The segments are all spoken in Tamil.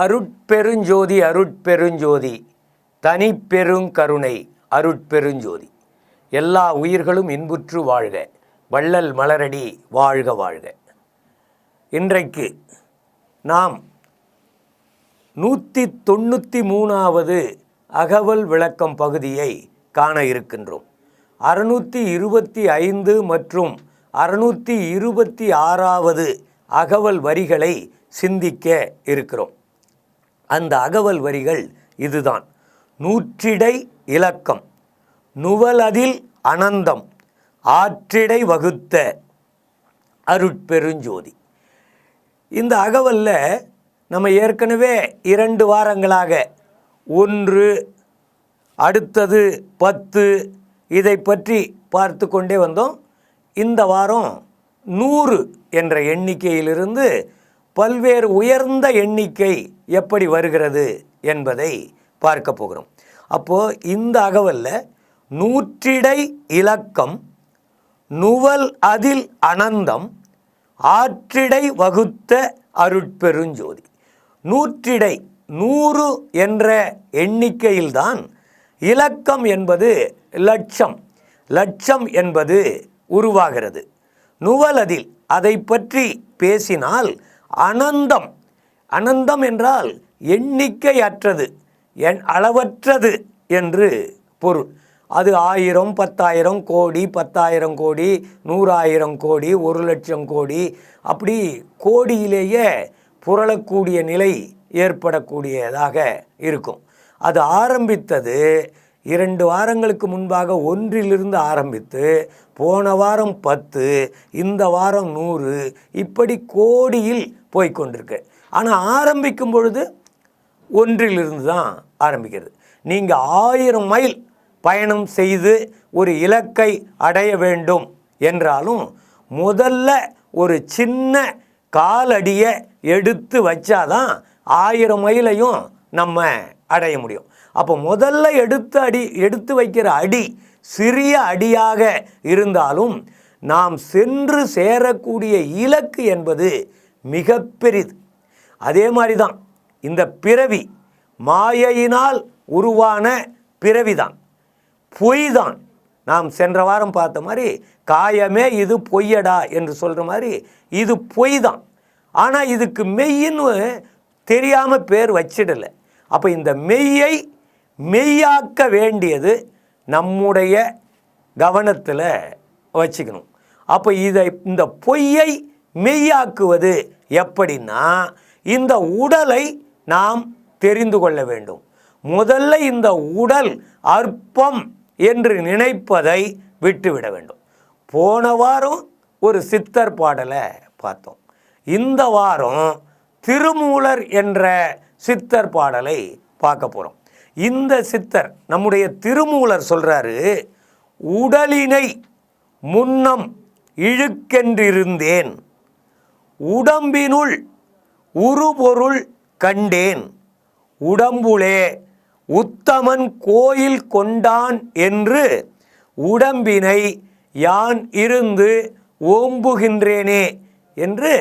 அருட்பெருஞ்சோதி அருட்பெருஞ்சோதி தனிப்பெருங்கருணை அருட்பெருஞ்சோதி. எல்லா உயிர்களும் இன்புற்று வாழ்க வள்ளல் மலரடி வாழ்க வாழ்க. இன்றைக்கு நாம் நூற்றி தொண்ணூற்றி மூணாவது அகவல் விளக்கம் பகுதியை காண இருக்கின்றோம். அறுநூற்றி இருபத்தி ஐந்து மற்றும் அறுநூற்றி இருபத்தி ஆறாவது அகவல் வரிகளை சிந்திக்க இருக்கிறோம். அந்த அகவல் வரிகள் இதுதான். நூற்றிடை இலக்கம் நுவலதில் அனந்தம் ஆற்றிடை வகுத்த அருட்பெருஞ்சோதி. இந்த அகவலில் நம்ம ஏற்கனவே இரண்டு வாரங்களாக ஒன்று அடுத்தது பத்து இதை பற்றி பார்த்து கொண்டே வந்தோம். இந்த வாரம் நூறு என்ற எண்ணிக்கையிலிருந்து பல்வேறு உயர்ந்த எண்ணிக்கை எப்படி வருகிறது என்பதை பார்க்க போகிறோம். அப்போது இந்த அகவல்ல நூற்றிடை இலக்கம் நுவல் அதில் அனந்தம் ஆற்றிடை வகுத்த அருட்பெருஞ்சோதி. நூற்றிடை நூறு என்ற எண்ணிக்கையில்தான் இலக்கம் என்பது லட்சம். லட்சம் என்பது உருவாகிறது. நுவலதில் அதை பற்றி பேசினால் அனந்தம். அனந்தம் என்றால் எண்ணிக்கையற்றது என் அளவற்றது என்று பொருள். அது ஆயிரம் பத்தாயிரம் கோடி பத்தாயிரம் கோடி நூறாயிரம் கோடி ஒரு லட்சம் கோடி அப்படி கோடியிலேயே புரளக்கூடிய நிலை ஏற்படக்கூடியதாக இருக்கும். அது ஆரம்பித்தது இரண்டு வாரங்களுக்கு முன்பாக ஒன்றிலிருந்து ஆரம்பித்து போன வாரம் பத்து இந்த வாரம் நூறு இப்படி கோடியில் போய்க்கொண்டிருக்கு ஆனால் ஆரம்பிக்கும் பொழுது ஒன்றிலிருந்து தான் ஆரம்பிக்கிறது. நீங்கள் ஆயிரம் மைல் பயணம் செய்து ஒரு இலக்கை அடைய வேண்டும் என்றாலும் முதல்ல ஒரு சின்ன காலடியை எடுத்து வச்சாதான் ஆயிரம் மைலையும் நம்ம அடைய முடியும். அப்போ முதல்ல எடுத்து அடி எடுத்து வைக்கிற அடி சிறிய அடியாக இருந்தாலும் நாம் சென்று சேரக்கூடிய இலக்கு என்பது மிக பெரிது. அதே மாதிரி தான் இந்த பிறவி மாயையினால் உருவான பிறவிதான். பொய் தான் நாம் சென்ற வாரம் பார்த்த மாதிரி காயமே இது பொய்யடா என்று சொல்கிற மாதிரி இது பொய் தான் ஆனால் இதுக்கு மெய்யின்னு தெரியாமல் பேர் வச்சிடலை. அப்போ இந்த மெய்யை மெய்யாக்க வேண்டியது நம்முடைய கவனத்தில் வச்சுக்கணும். அப்போ இதை இந்த பொய்யை மெய்யாக்குவது எப்படின்னா இந்த உடலை நாம் தெரிந்து கொள்ள வேண்டும். முதல்ல இந்த உடல் அற்பம் என்று நினைப்பதை விட்டுவிட வேண்டும். போன வாரம் ஒரு சித்தர் பாடலை பார்த்தோம். இந்த வாரம் திருமூலர் என்ற சித்தர் பாடலை பார்க்க போகிறோம் இந்த சித்தர் நம்முடைய திருமூலர் சொல்கிறாரு உடலினை முன்னம் இழுக்கென்றிருந்தேன் உடம்பினுள் உருபொருள் கண்டேன் உடம்புளே உத்தமன் கோயில் கொண்டான் என்று உடம்பினை யான் இருந்து ஓம்புகின்றேனே என்று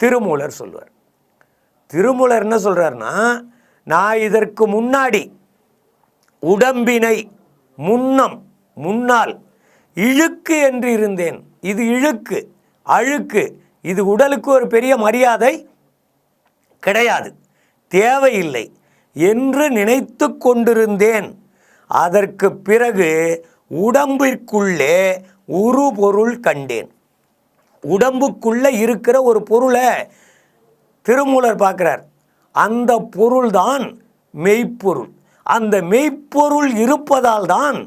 திருமூலர் சொல்வார். திருமூலர் என்ன சொல்கிறார்னா நான் இதற்கு முன்னாடி உடம்பினை முன்னம் முன்னால் இழுக்கு என்று இருந்தேன். இது இழுக்கு அழுக்கு. இது உடலுக்கு ஒரு பெரிய மரியாதை கிடையாது தேவையில்லை என்று நினைத்து கொண்டிருந்தேன். அதற்கு பிறகு உடம்பிற்குள்ளே ஒரு பொருள் கண்டேன். உடம்புக்குள்ளே இருக்கிற ஒரு பொருளை திருமூலர் பார்க்குறார். அந்த பொருள்தான் மெய்ப்பொருள். அந்த மெய்ப்பொருள் இருப்பதால் தான்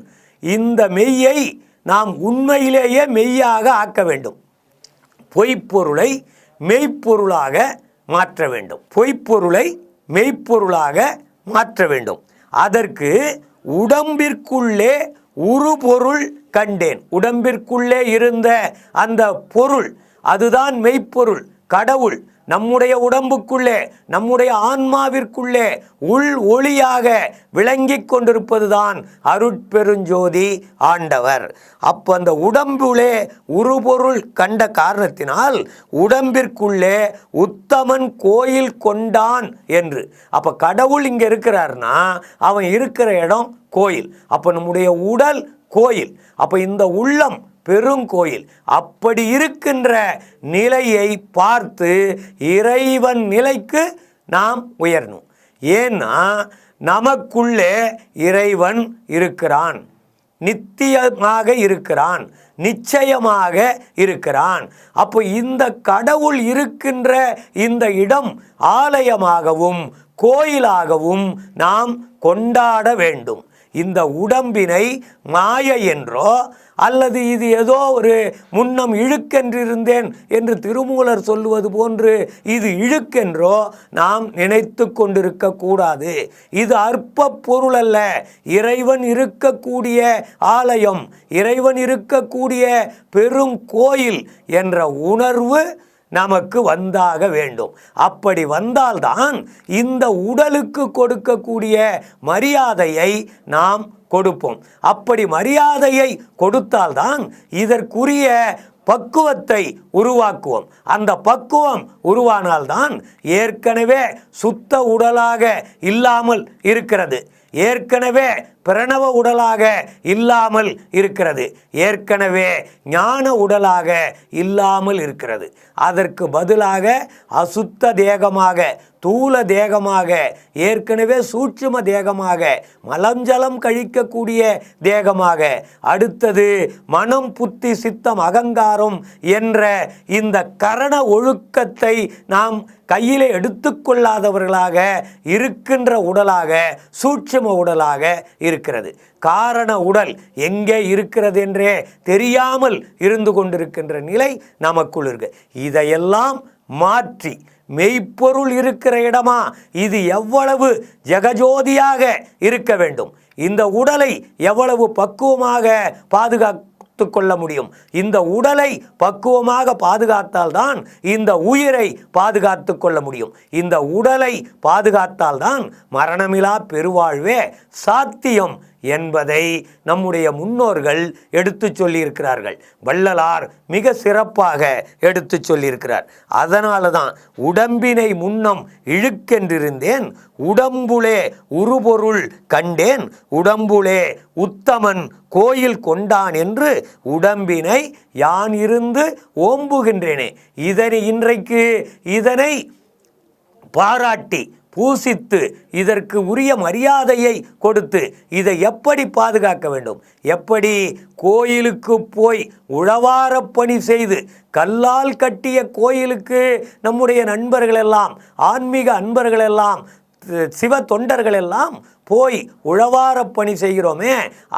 இந்த மெய்யை நாம் உண்மையிலேயே மெய்யாக ஆக்க வேண்டும். பொய்ப்பொருளை மெய்ப்பொருளாக மாற்ற வேண்டும். பொய்ப்பொருளை மெய்ப்பொருளாக மாற்ற வேண்டும். அதற்கு உடம்பிற்குள்ளே உருபொருள் கண்டேன். உடம்பிற்குள்ளே இருந்த அந்த பொருள் அதுதான் மெய்ப்பொருள் கடவுள். நம்முடைய உடம்புக்குள்ளே நம்முடைய ஆன்மாவிற்குள்ளே உள் ஒளியாக விளங்கிக் கொண்டிருப்பதுதான் அருட்பெருஞ்சோதி ஆண்டவர். அப்போ அந்த உடம்புலே உருபொருள் கண்ட காரணத்தினால் உடம்பிற்குள்ளே உத்தமன் கோயில் கொண்டான் என்று. அப்போ கடவுள் இங்கே இருக்கிறார்னா அவன் இருக்கிற இடம் கோயில். அப்போ நம்முடைய உடல் கோயில். அப்போ இந்த உள்ளம் பெருங்கோயில். அப்படி இருக்கின்ற நிலையை பார்த்து இறைவன் நிலைக்கு நாம் உயரணும். ஏன்னா நமக்குள்ளே இறைவன் இருக்கிறான். நித்தியமாக இருக்கிறான். நிச்சயமாக இருக்கிறான். அப்போ இந்த கடவுள் இருக்கின்ற இந்த இடம் ஆலயமாகவும் கோயிலாகவும் நாம் கொண்டாட வேண்டும். இந்த உடம்பினை மாய என்றோ அல்லது இது ஏதோ ஒரு முன்னம் இழுக்கென்றிருந்தேன் என்று திருமூலர் சொல்லுவது போன்று இது இழுக்கென்றோ நாம் நினைத்து கொண்டிருக்க கூடாது இது அற்ப பொருள் அல்ல. இறைவன் இருக்கக்கூடிய ஆலயம் இறைவன் இருக்கக்கூடிய பெரும் கோயில் என்ற உணர்வு நமக்கு வந்தாக வேண்டும். அப்படி வந்தால்தான் இந்த உடலுக்கு கொடுக்கக்கூடிய மரியாதையை நாம் கொடுப்போம். அப்படி மரியாதையை கொடுத்தால்தான் இதற்குரிய பக்குவத்தை உருவாக்குவோம். அந்த பக்குவம் உருவானால்தான் ஏற்கனவே சுத்த உடலாக இல்லாமல் இருக்கிறது. ஏற்கனவே பிரணவ உடலாக இல்லாமல் இருக்கிறது. ஏற்கனவே ஞான உடலாக இல்லாமல் இருக்கிறது. அதற்கு பதிலாக அசுத்த தேகமாக தூல தேகமாக ஏற்கனவே சூட்சும தேகமாக மலஞ்சலம் கழிக்கக்கூடிய தேகமாக அடுத்தது மனம் புத்தி சித்தம் அகங்காரம் என்ற இந்த கரண ஒழுக்கத்தை நாம் கையிலே எடுத்துக்கொள்ளாதவர்களாக இருக்கின்ற உடலாக சூட்சும உடலாக இருக்கிறது காரண உடல் எங்கே இருக்கிறது என்றே தெரியாமல் இருந்து கொண்டிருக்கின்ற நிலை நமக்குள் இருக்கு. இதையெல்லாம் மாற்றி மெய்ப்பொருள் இருக்கிற இடமா இது எவ்வளவு ஜெகஜோதியாக இருக்க வேண்டும். இந்த உடலை எவ்வளவு பக்குவமாக பாதுகாக்க காத்து கொள்ள முடியும். இந்த உடலை பக்குவமாக பாதுகாத்தால்தான் இந்த உயிரை பாதுகாத்து கொள்ள முடியும். இந்த உடலை பாதுகாத்தால்தான் மரணமிலா பெருவாழ்வே சாத்தியம் என்பதை நம்முடைய முன்னோர்கள் எடுத்து சொல்லியிருக்கிறார்கள். வள்ளலார் மிக சிறப்பாக எடுத்து சொல்லியிருக்கிறார். அதனால தான் உடம்பினை முன்னம் இழுக்கென்றிருந்தேன் உடம்புலே உருபொருள் கண்டேன் உடம்புலே உத்தமன் கோயில் கொண்டான் என்று உடம்பினை யான் இருந்து ஓம்புகின்றேனே. இதனை இன்றைக்கு இதனை பாராட்டி பூசித்து இதற்கு உரிய மரியாதையை கொடுத்து இதை எப்படி பாதுகாக்க வேண்டும்? எப்படி கோயிலுக்கு போய் உழவார பணி செய்து கல்லால் கட்டிய கோயிலுக்கு நம்முடைய நண்பர்களெல்லாம் ஆன்மீக அன்பர்களெல்லாம் சிவ தொண்டர்கள் எல்லாம் போய் உழவாரப் பணி செய்கிறோமே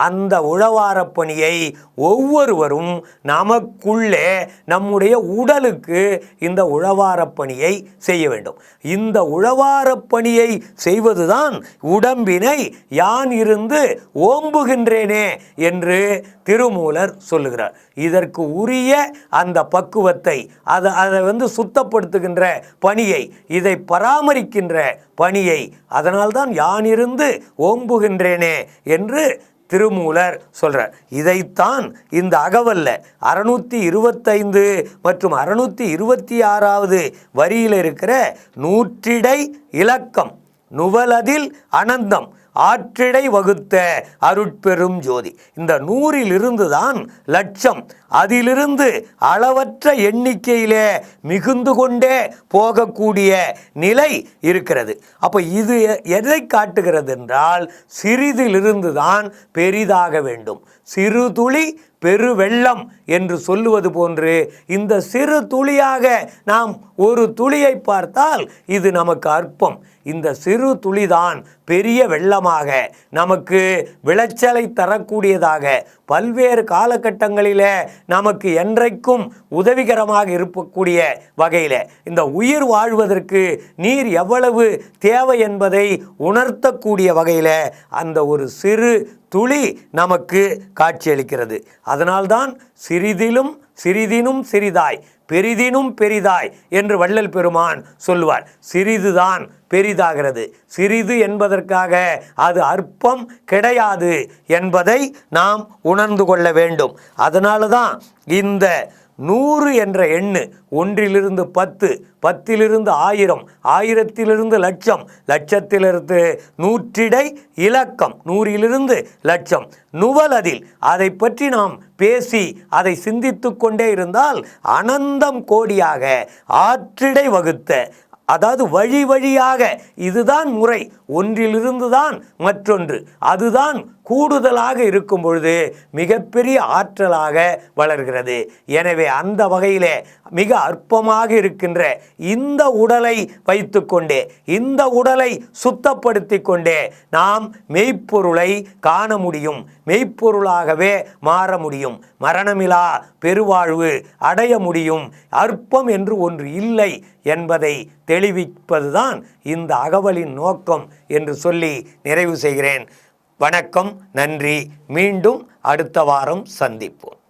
அந்த உழவாரப் பணியை ஒவ்வொருவரும் நமக்குள்ளே நம்முடைய உடலுக்கு இந்த உழவாரப் பணியை செய்ய வேண்டும். இந்த உழவாரப் பணியை செய்வதுதான் உடம்பினை யான் இருந்து ஓம்புகின்றேனே என்று திருமூலர் சொல்லுகிறார். இதற்கு உரிய அந்த பக்குவத்தை அதை அதை வந்து சுத்தப்படுத்துகின்ற பணியை இதை பராமரிக்கின்ற பணியை அதனால்தான் யான் இருந்து ஓம்புகின்றேனே என்று திருமூலர் சொல்கிறார் இதைத்தான் இந்த அகவல்ல அறநூற்றி இருபத்தைந்து மற்றும் அறநூற்றி இருபத்தி ஆறாவது வரியில் இருக்கிற நூற்றிடை இலக்கம் நுவலதில் அனந்தம் ஆற்றிடை வகுத்த அருட்பெரும் ஜோதி. இந்த நூறிலிருந்து தான் லட்சம். அதிலிருந்து அளவற்ற எண்ணிக்கையிலே மிகுந்து கொண்டே போகக்கூடிய நிலை இருக்கிறது. அப்போ இது எதை காட்டுகிறது என்றால் சிறிதிலிருந்து தான் பெரிதாக வேண்டும். சிறு துளி பெருவெள்ளம் என்று சொல்லுவது போன்று இந்த சிறு துளியாக நாம் ஒரு துளியை பார்த்தால் இது நமக்கு அற்பம். இந்த சிறு துளிதான் பெரிய வெள்ளமாக நமக்கு விளைச்சலை தரக்கூடியதாக பல்வேறு காலகட்டங்களிலே நமக்கு என்றைக்கும் உதவிகரமாக இருக்கக்கூடிய வகையில். இந்த உயிர் வாழ்வதற்கு நீர் எவ்வளவு தேவை என்பதை உணர்த்தக்கூடிய வகையில் அந்த ஒரு சிறு துளி நமக்கு காட்சியளிக்கிறது. அதனால்தான் சிறிதிலும் சிறிதினும் சிறிதாய் பெரிதினும் பெரிதாய் என்று வள்ளல் பெருமான் சொல்லுவார். சிறிதுதான் பெரிதாகிறது. சிறிது என்பதற்காக அது அற்பம் கிடையாது என்பதை நாம் உணர்ந்து கொள்ள வேண்டும். அதனால தான் இந்த நூறு என்ற எண்ணு. ஒன்றிலிருந்து பத்து பத்திலிருந்து ஆயிரம் ஆயிரத்திலிருந்து லட்சம். லட்சத்திலிருந்து நூற்றிடை இலக்கம். நூறிலிருந்து லட்சம். நுவலதில் அதை பற்றி நாம் பேசி அதை சிந்தித்து கொண்டே இருந்தால் அனந்தம் கோடியாக ஆற்றிடை வகுத்த அதாவது வழி வழியாக இதுதான் முறை. ஒன்றிலிருந்து தான் மற்றொன்று. அதுதான் கூடுதலாக இருக்கும் பொழுது மிகப்பெரிய ஆற்றலாக வளர்கிறது. எனவே அந்த வகையிலே மிக அற்பமாக இருக்கின்ற இந்த உடலை வைத்துக்கொண்டே இந்த உடலை சுத்தப்படுத்தி கொண்டே நாம் மெய்ப்பொருளை காண முடியும். மெய்ப்பொருளாகவே மாற முடியும். மரணமிலா பெருவாழ்வு அடைய முடியும். அற்பம் என்று ஒன்று இல்லை என்பதை தெளிவிப்பதுதான் இந்த அகவலின் நோக்கம் என்று சொல்லி நிறைவு செய்கிறேன். வணக்கம் நன்றி. மீண்டும் அடுத்த வாரம் சந்திப்போம்.